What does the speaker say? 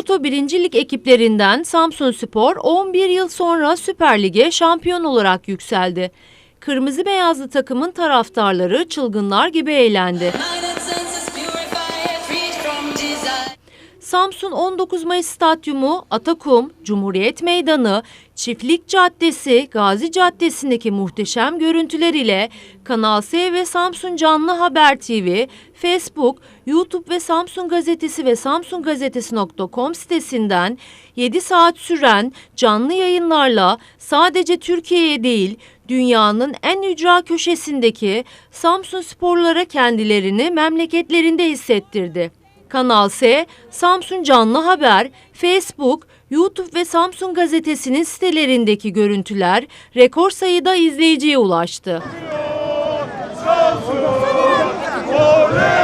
Loto 1. Lig ekiplerinden Samsun Spor 11 yıl sonra Süper Lig'e şampiyon olarak yükseldi. Kırmızı beyazlı takımın taraftarları çılgınlar gibi eğlendi. Samsun 19 Mayıs Stadyumu, Atakum, Cumhuriyet Meydanı, Çiftlik Caddesi, Gazi Caddesi'ndeki muhteşem görüntüler ile Kanal S ve Samsun Canlı Haber TV, Facebook, YouTube ve Samsun Gazetesi ve samsungazetesi.com sitesinden 7 saat süren canlı yayınlarla sadece Türkiye'ye değil, dünyanın en ücra köşesindeki Samsun sporlara kendilerini memleketlerinde hissettirdi. Kanal S, Samsun Canlı Haber, Facebook, YouTube ve Samsun Gazetesi'nin sitelerindeki görüntüler rekor sayıda izleyiciye ulaştı. Samsun, Samsun, Samsun,